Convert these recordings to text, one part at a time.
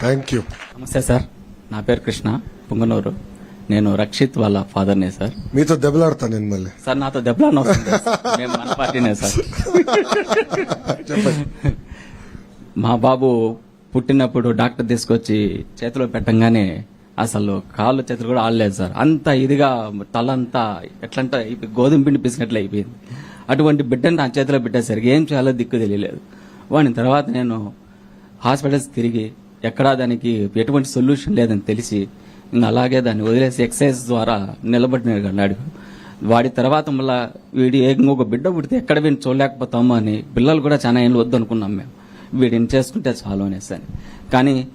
Thank you నమస్తే sir. నా పేరు కృష్ణ పుంగనూరు. నేను రక్షిత్ వాళ్ళ ఫాదర్నే సార్. మీతో దెబ్బలాడతా నేను మళ్ళీ. సార్ నాతో మేము మన పార్టీనే సార్. మా బాబు పుట్టినప్పుడు డాక్టర్ తీసుకొచ్చి చేతిలో పెట్టంగానే అసలు కాళ్ళు చేతులు కూడా ఆడలేదు సార్. అంత ఇదిగా తలంతా ఎట్లంట గోధుమ పిండి పిసినట్లు అయిపోయింది. అటువంటి బిడ్డను నా చేతిలో పెట్టేసరికి ఏం చేయాలో దిక్కు తెలియలేదు. వాడిని తర్వాత నేను హాస్పిటల్స్ తిరిగి ఎక్కడా దానికి ఎటువంటి సొల్యూషన్ లేదని తెలిసి ఇంకా అలాగే దాన్ని వదిలేసి ఎక్సైజ్ ద్వారా నిలబడినాడు వాడి తర్వాత మళ్ళా వీడి ఇంకొక బిడ్డ పుడితే ఎక్కడ వీడిని చూడలేకపోతాము అని పిల్లలు కూడా చాలా ఏళ్ళు వద్దు అనుకున్నాం మేము వీడిని చేసుకుంటే చాలు అనేసి అని. కానీ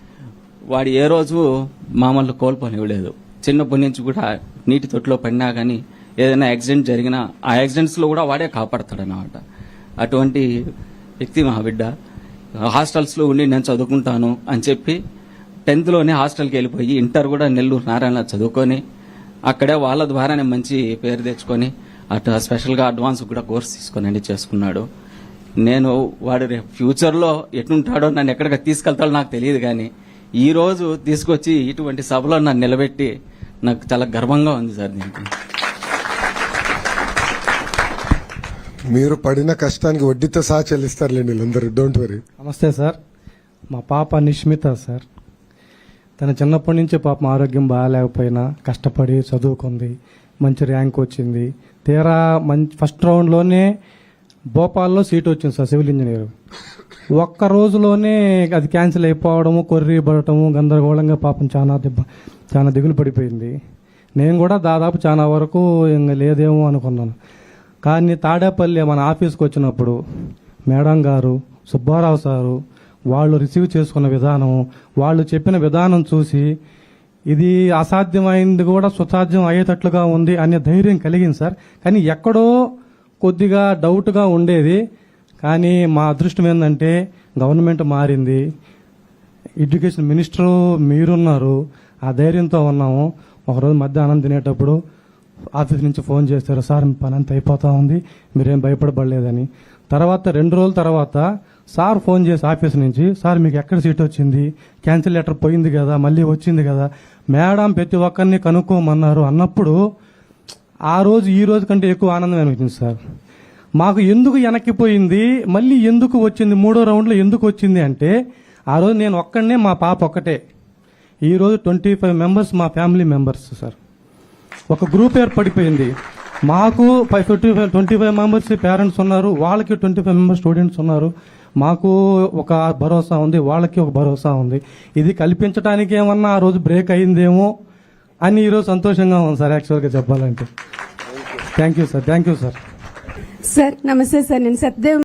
వాడు ఏ రోజు మామూలు కోల్పోనివ్వలేదు. చిన్నప్పటి నుంచి కూడా నీటి తొట్టులో పడినా కానీ ఏదైనా యాక్సిడెంట్ జరిగినా ఆ యాక్సిడెంట్స్లో కూడా వాడే కాపాడతాడు అన్నమాట అటువంటి వ్యక్తి మా బిడ్డ హాస్టల్స్లో ఉండి నేను చదువుకుంటాను అని చెప్పి టెన్త్లోనే హాస్టల్కి వెళ్ళిపోయి ఇంటర్ కూడా నెల్లూరు నారాయణ చదువుకొని అక్కడే వాళ్ళ ద్వారానే మంచి పేరు తెచ్చుకొని అటు స్పెషల్గా అడ్వాన్స్ కూడా కోర్స్ తీసుకొని చేసుకున్నాడు. నేను వాడు రేపు ఫ్యూచర్లో ఎటుంటాడో నన్ను ఎక్కడికి తీసుకెళ్తాడో నాకు తెలియదు కానీ ఈ రోజు తీసుకొచ్చి ఇటువంటి సభలో నన్ను నిలబెట్టి నాకు చాలా గర్వంగా ఉంది సార్ దీనికి. మీరు పడిన కష్టానికి వడ్డీతో సహా చెల్లిస్తారులేండి వీళ్ళందరూ. డోంట్ వరీ నమస్తే సార్. మా పాప నిష్మిత సార్. తన చిన్నప్పటి నుంచి పాపం ఆరోగ్యం బాగాలేకపోయినా కష్టపడి చదువుకుంది. మంచి ర్యాంక్ వచ్చింది. తీరా మంచి ఫస్ట్ రౌండ్లోనే భోపాల్లో సీట్ వచ్చింది సార్ సివిల్ ఇంజనీర్. ఒక్క రోజులోనే అది క్యాన్సిల్ అయిపోవడము కొర్రీ పడటము గందరగోళంగా పాపం చాలా దెబ్బ చాలా దిగులు పడిపోయింది. నేను కూడా దాదాపు చాలా వరకు ఇంకా లేదేమో అనుకున్నాను. కానీ తాడేపల్లి మన ఆఫీస్కి వచ్చినప్పుడు మేడం గారు సుబ్బారావు సారు వాళ్ళు రిసీవ్ చేసుకున్న విధానం వాళ్ళు చెప్పిన విధానం చూసి ఇది అసాధ్యమైంది కూడా సుసాధ్యం అయ్యేటట్లుగా ఉంది అనే ధైర్యం కలిగింది సార్. కానీ ఎక్కడో కొద్దిగా డౌట్గా ఉండేది. కానీ మా అదృష్టం ఏంటంటే గవర్నమెంట్ మారింది. ఎడ్యుకేషన్ మినిస్టర్ మీరున్నారు. ఆ ధైర్యంతో ఉన్నాము. ఒకరోజు మధ్యాహ్నం తినేటప్పుడు ఆఫీస్ నుంచి ఫోన్ చేశారు సార్ పని అంతా అయిపోతా ఉంది మీరేం భయపడబడలేదని. తర్వాత రెండు రోజుల తర్వాత సార్ ఫోన్ చేసి ఆఫీస్ నుంచి సార్ మీకు ఎక్కడ సీట్ వచ్చింది? క్యాన్సిల్ లెటర్ పోయింది కదా మళ్ళీ వచ్చింది కదా మేడం ప్రతి ఒక్కరిని కనుక్కోమన్నారు. అన్నప్పుడు ఆ రోజు ఈ రోజు కంటే ఎక్కువ ఆనందం అనిపించింది సార్. మాకు ఎందుకు వెనక్కిపోయింది మళ్ళీ ఎందుకు వచ్చింది మూడో రౌండ్లో ఎందుకు వచ్చింది అంటే ఆ రోజు నేను ఒక్కడనే మా పాప ఒక్కటే. ఈ రోజు ట్వంటీ ఫైవ్ మెంబర్స్ మా ఫ్యామిలీ మెంబర్స్ సార్. ఒక గ్రూప్ ఏర్పడిపోయింది. మాకు five fifty five twenty five members parents ఉన్నారు వాళ్ళకి ట్వంటీ ఫైవ్ మెంబర్స్ స్టూడెంట్స్ ఉన్నారు. మాకు ఒక భరోసా ఉంది వాళ్ళకి ఒక భరోసా ఉంది. ఇది కల్పించడానికి ఏమన్నా ఆ రోజు బ్రేక్ అయిందేమో అని ఈరోజు సంతోషంగా ఉంది సార్ యాక్చువల్గా చెప్పాలంటే. Thank you sir thank you sir sir నమస్తే సార్ నేను సత్యదేవ్